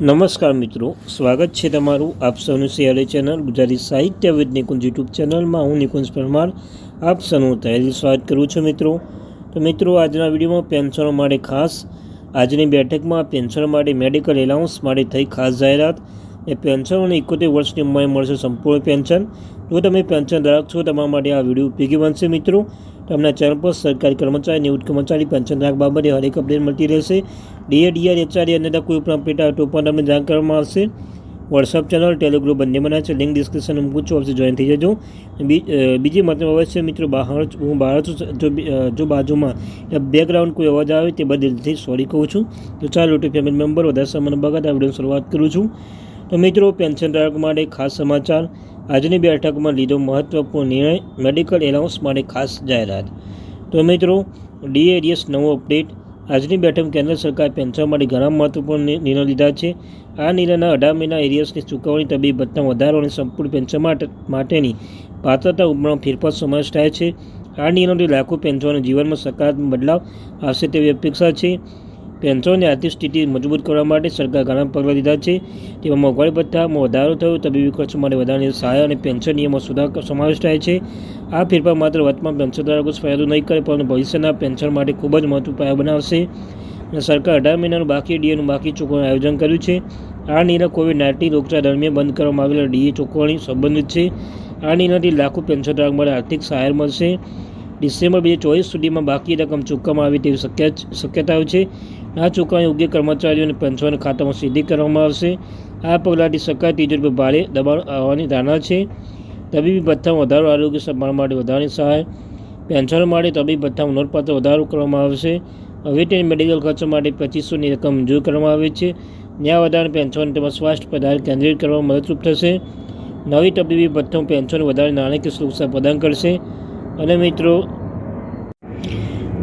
નમસ્કાર મિત્રો, સ્વાગત છે તમારું આપ સૌનું સિયારી ચેનલ ગુજરાતી સાહિત્ય વિદ નિકુંજ યુટ્યુબ ચેનલમાં. હું નિકુંજ પરમાર, આપ સૌનું તહેલી સ્વાગત કરું છું મિત્રો. તો મિત્રો, આજના વિડીયોમાં પેન્શનો માટે ખાસ, આજની બેઠકમાં પેન્શનો માટે મેડિકલ એલાઉન્સ માટે થઈ ખાસ જાહેરાત. એ પેન્શનોને એકોતેર વર્ષની ઉંમરે મળશે સંપૂર્ણ પેન્શન જો તમે પેન્શન ધારક છો તમારા માટે આ વીડિયો ઉપયોગી બનશે મિત્રો. તમને ચેનલ પર સરકારી કર્મચારી નિવૃત્ત કર્મચારી પેન્શન રાખ બાબતે હરેક અપડેટ મળતી રહેશે. ડીએ ડીઆર એચઆરએ અને કોઈ પણ અપડેટ આવે તો પણ તમને જાણ કરવામાં આવશે. વોટ્સઅપ ચેનલ ટેલિગ્રુપ બંને બનાવે છે. લિંક ડિસ્ક્રિપ્શન મૂકું છું. ઓફિસ જોઈન થઈ જજો. બીજી મતલબ અવશ્ય મિત્રો, બહાર હું બહાર છું. જો બાજુમાં બેકગ્રાઉન્ડ કોઈ અવાજ આવે તે બદલથી સોરી કહું છું. તો ચાલો ટુ ફેમિલી મેમ્બર વધારે સમય બગાડ, આ વીડિયો શરૂઆત કરું છું. તો મિત્રો, પેન્શન ધારક માટે ખાસ સમાચાર. આજની બેઠકમાં લીધો મહત્વપૂર્ણ નિર્ણય, મેડિકલ એલાઉન્સ માટે ખાસ જાહેરાત. તો મિત્રો, ડીએડીએસ નવો અપડેટ. આજની બેઠક કેન્દ્ર સરકાર પેન્શન માટે ઘણા મહત્વપૂર્ણ નિર્ણય લીધા છે. આ નિર્ણયના અઢાર મહિના એરિયસની ચૂકવણી તબીબ ભથ્થા વધારો અને સંપૂર્ણ પેન્શન માટેની પાત્રતા ઉંમરમાં ફેરફાર સમાવેશ થાય છે. આ નિર્ણયથી લાખો પેન્શનના જીવનમાં સકારાત્મક બદલાવ આવશે તેવી અપેક્ષા છે. પેન્શનની આર્થિક સ્થિતિ મજબૂત કરવા માટે સરકાર ઘણા પગલાં લીધા છે. તેમાં મોંઘવારી ભથ્થામાં વધારો થયો, તબીબી ખર્ચ માટે વધારાની સહાય અને પેન્શન નિયમો સુધાર સમાવેશ થાય છે. આ ફેરફાર માત્ર વર્તમાન પેન્શન ધારકો ફાયદો નહીં કરે, પરંતુ ભવિષ્યના પેન્શન માટે ખૂબ જ મહત્વપૂર્ણ બનાવશે અને સરકાર અઢાર મહિનાનું બાકી ડીએનું બાકી ચૂકવવાનું આયોજન કર્યું છે. આ નિર્ણય કોવિડ નાઇન્ટીન રોગચાળા દરમિયાન બંધ કરવામાં આવેલા ડીએ ચૂકવણી સંબંધિત છે. આ નિર્ણયથી લાખો પેન્શન ધારક માટે આર્થિક સહાય મળશે. ડિસેમ્બર બે હજાર ચોવીસ સુધીમાં બાકી રકમ ચૂકવવામાં આવે તેવી શક્ય, શક્યતાઓ છે. આ ચૂકવણી યોગ્ય કર્મચારીઓને પેન્શન ખાતામાં સીધી કરવામાં આવશે. આ પગલાંથી સરકાર તિજોરી પર ભારે દબાણ આવવાની ધારણા છે. તબીબી ભથ્થામાં વધારો, આરોગ્ય સંભાળ માટે વધારાની સહાય પેન્શન માટે તબીબી ભથ્થામાં નોંધપાત્ર વધારો કરવામાં આવશે. હવે તે મેડિકલ ખર્ચ માટે પચીસોની રકમ મંજૂર કરવામાં આવે છે. ન્યાય વધારે પેન્શન તેમજ સ્વાસ્થ્ય પર કેન્દ્રિત કરવામાં મદદરૂપ થશે. નવી તબીબી ભથ્થામાં પેન્શન વધારે નાણાકીય સુરક્ષા પ્રદાન કરશે. અને મિત્રો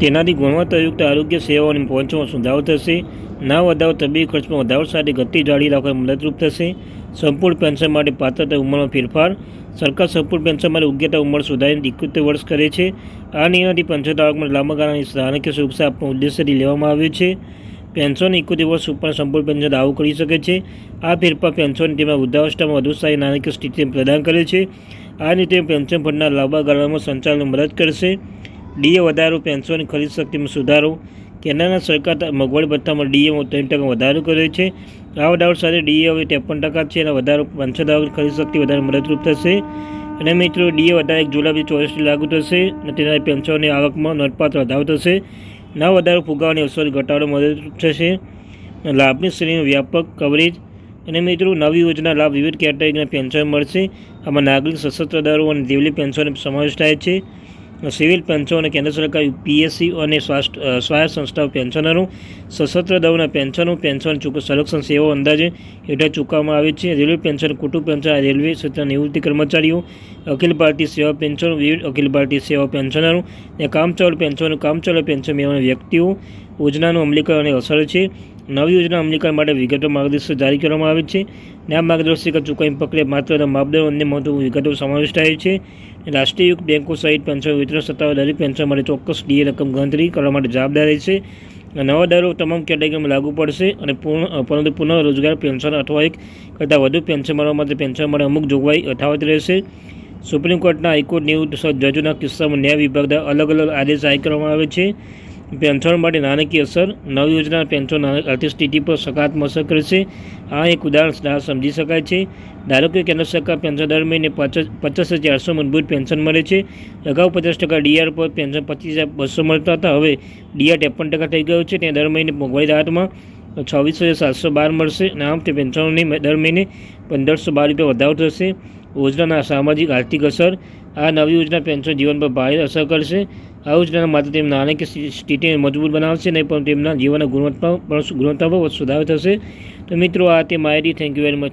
તેનાથી ગુણવત્તાયુક્ત આરોગ્ય સેવાઓની પહોંચવામાં સુધારો થશે. ના વધારો, તબીબી ખર્ચમાં વધારો સાથે ગતિ જાળવી રાખવામાં મદદરૂપ થશે. સંપૂર્ણ પેન્શન માટે પાત્રતા ઉંમરમાં ફેરફાર. સરકાર સંપૂર્ણ પેન્શન માટે યોગ્યતા ઉંમર સુધારીને એકોતેર વર્ષ કરે છે. આ નિર્ણયથી પેન્શન લાંબા ગાળાની સ્થાનિક સુરક્ષા આપવા ઉદ્દેશ્યથી લેવામાં આવ્યું છે. પેન્શન એકોતેર વર્ષ ઉપર સંપૂર્ણ પેન્શન દાવો કરી શકે છે. આ ફેરફાર પેન્શન તેમના વૃદ્ધાવસ્થામાં વધુ સારી નાણાકીય સ્થિતિ પ્રદાન કરે છે. આ રીતે પેન્શન ફંડના લાંબા ગાળામાં સંચાલન મદદ કરશે. ડીએ વધારો, પેન્શનની ખરીદ શક્તિમાં સુધારો કેન્દ્રના સરકાર મગવડ ભથ્થામાં ડીએમાં ત્રણ ટકા વધારો કર્યો છે. આ વધારો સાથે ડીએ હવે ત્રેપન ટકા છે અને વધારો પેન્શન દાવ ખરીદ શક્તિ વધારે મદદરૂપ થશે. અને મિત્રો, ડીએ વધારે એક જુલાઈ બે ચોવીસથી લાગુ થશે અને તેના પેન્શનની આવકમાં નોંધપાત્ર વધારો થશે. ના વધારો ફુગાવાની અસર ઘટાડો મદદરૂપ થશે. લાભની શ્રેણીનું વ્યાપક કવરેજ અને મિત્રો, નવી યોજના લાભ વિવિધ કેટેગરીના પેન્શન મળશે. આમાં નાગરિક સશસ્ત્ર દળો અને દેવલી પેન્શનનો સમાવેશ થાય છે. સિવિલ પેન્શન અને કેન્દ્ર સરકાર પીએસસી અને સ્વાયત્ત સંસ્થાઓ પેન્શનરો, સશસ્ત્ર દળના પેન્શનો પેન્શન ચૂક સંરક્ષણ સેવાઓ અંદાજે હેઠળ ચૂકવવામાં આવે છે. રેલવે પેન્શન, કુટુંબ પેન્શન રેલવે ક્ષેત્રના નિવૃત્તિ કર્મચારીઓ, અખિલ ભારતીય સેવા પેન્શન, વિવિધ અખિલ ભારતીય સેવા પેન્શનરો અને કામચલાઉ પેન્શન કામચલાઉ પેન્શન મેળવવાના વ્યક્તિઓ, યોજનાનું અમલીકરણ અસર છે. નવી યોજના અમલીકરણ માટે વિગતો માર્ગદર્શિકા જારી કરવામાં આવે છે અને આ માર્ગદર્શિકા ચૂકવણી પ્રક્રિયા માત્ર માપદંડ અન્ય મહત્વપૂર્ણ વિગતો સમાવિષ્ટ થાય છે. રાષ્ટ્રીય બેન્કો સહિત પેન્શન વિતરણ સત્તાઓ દરેક પેન્શન માટે ચોક્કસ ડીએ રકમ ગણતરી કરવા માટે જવાબદાર રહેશે નવા દરો તમામ કેટેગરીમાં લાગુ પડશે અને પૂર્ણ પરંતુ પુનઃ રોજગાર પેન્શન અથવા એક કરતાં વધુ પેન્શન મળવા માટે પેન્શન માટે અમુક જોગવાઈ યથાવત રહેશે. સુપ્રીમ કોર્ટના હાઈકોર્ટ નિવૃત્ત જજોના કિસ્સામાં ન્યાય વિભાગના અલગ અલગ આદેશ જાહેર કરવામાં આવે છે. પેન્શન માટે નાણાકીય અસર, નવી યોજના પેન્શન આર્થિક સ્થિતિ પર સકારાત્મક અસર કરશે આ એક ઉદાહરણ સમજી શકાય છે. ધારો કે કેન્દ્ર સરકાર પેન્શન દર મહિને પચાસ પચાસ હજાર ચારસો મૂળભૂત પેન્શન મળે છે. અગાઉ પચાસ ટકા ડીઆર પર પેન્શન પચીસ હજાર બસો મળતા હતા. હવે ડીઆર ત્રેપન ટકા થઈ ગયો છે. ત્યાં દર મહિને મોંઘવારી રાહતમાં છવ્વીસ હજાર સાતસો બાર મળશે અને આમ તે પેન્શનોની દર મહિને પંદરસો બાર રૂપિયા વધારો થશે. યોજનાના સામાજિક આર્થિક અસર, આ નવી યોજના પેન્શન જીવન પર ભારે અસર કરશે. આ યોજના માત્ર તેમના નાણાકીય સ્થિ- સ્થિતિને મજબૂત બનાવશે, નહીં પણ તેમના જીવનના ગુણવત્તા ગુણવત્તા પર સુધારો થશે. તો મિત્રો, આ તે માહિતી. Thank you very much